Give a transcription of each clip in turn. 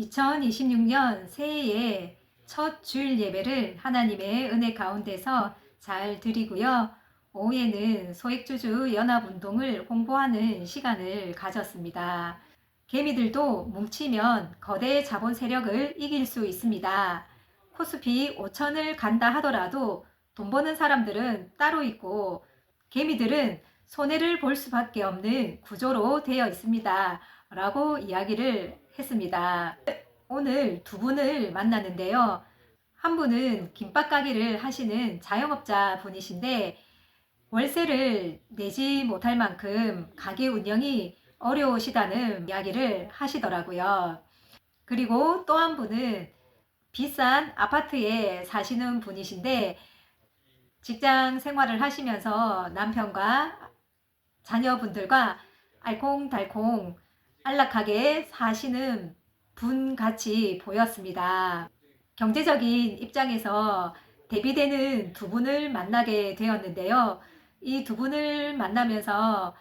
2026년 새해의 첫 주일 예배를 하나님의 은혜 가운데서 잘 드리고요. 오후에는 소액주주 연합운동을 홍보하는 시간을 가졌습니다. 개미들도 뭉치면 거대 자본 세력을 이길 수 있습니다. 코스피 5천을 간다 하더라도 돈 버는 사람들은 따로 있고 개미들은 손해를 볼 수밖에 없는 구조로 되어 있습니다. 라고 이야기를 했습니다. 오늘 두 분을 만나는데요. 한 분은 김밥 가게를 하시는 자영업자 분이신데 월세를 내지 못할 만큼 가게 운영이 어려우시다는 이야기를 하시더라고요. 그리고 또 한 분은 비싼 아파트에 사시는 분이신데 직장 생활을 하시면서 남편과 자녀분들과 알콩달콩 안락하게 사시는 분 같이 보였습니다. 경제적인 입장에서 대비되는 두 분을 만나게 되었는데요. 이 두 분을 만나면서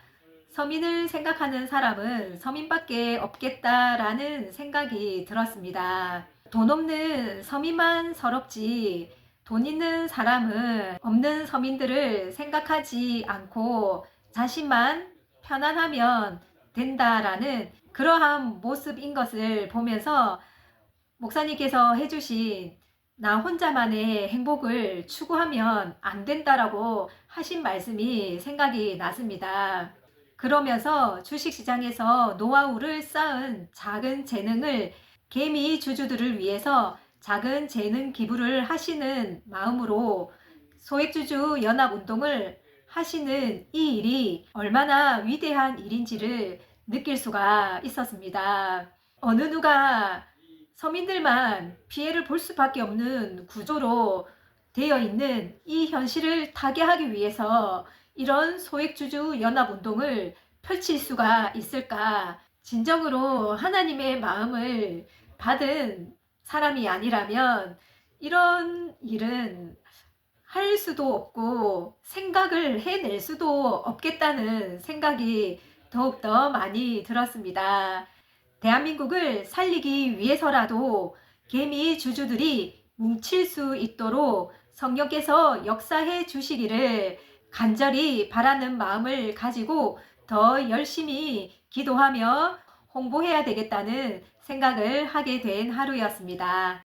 서민을 생각하는 사람은 서민밖에 없겠다라는 생각이 들었습니다. 돈 없는 서민만 서럽지 돈 있는 사람은 없는 서민들을 생각하지 않고 자신만 편안하면 된다라는 그러한 모습인 것을 보면서 목사님께서 해주신 나 혼자만의 행복을 추구하면 안 된다라고 하신 말씀이 생각이 났습니다. 그러면서 주식시장에서 노하우를 쌓은 작은 재능을 개미 주주들을 위해서 작은 재능 기부를 하시는 마음으로 소액주주 연합운동을 하시는 이 일이 얼마나 위대한 일인지를 느낄 수가 있었습니다. 어느 누가 서민들만 피해를 볼 수밖에 없는 구조로 되어 있는 이 현실을 타개하기 위해서 이런 소액주주 연합운동을 펼칠 수가 있을까? 진정으로 하나님의 마음을 받은 사람이 아니라면 이런 일은 할 수도 없고 생각을 해낼 수도 없겠다는 생각이 더욱더 많이 들었습니다. 대한민국을 살리기 위해서라도 개미 주주들이 뭉칠 수 있도록 성령께서 역사해 주시기를 간절히 바라는 마음을 가지고 더 열심히 기도하며 홍보해야 되겠다는 생각을 하게 된 하루였습니다.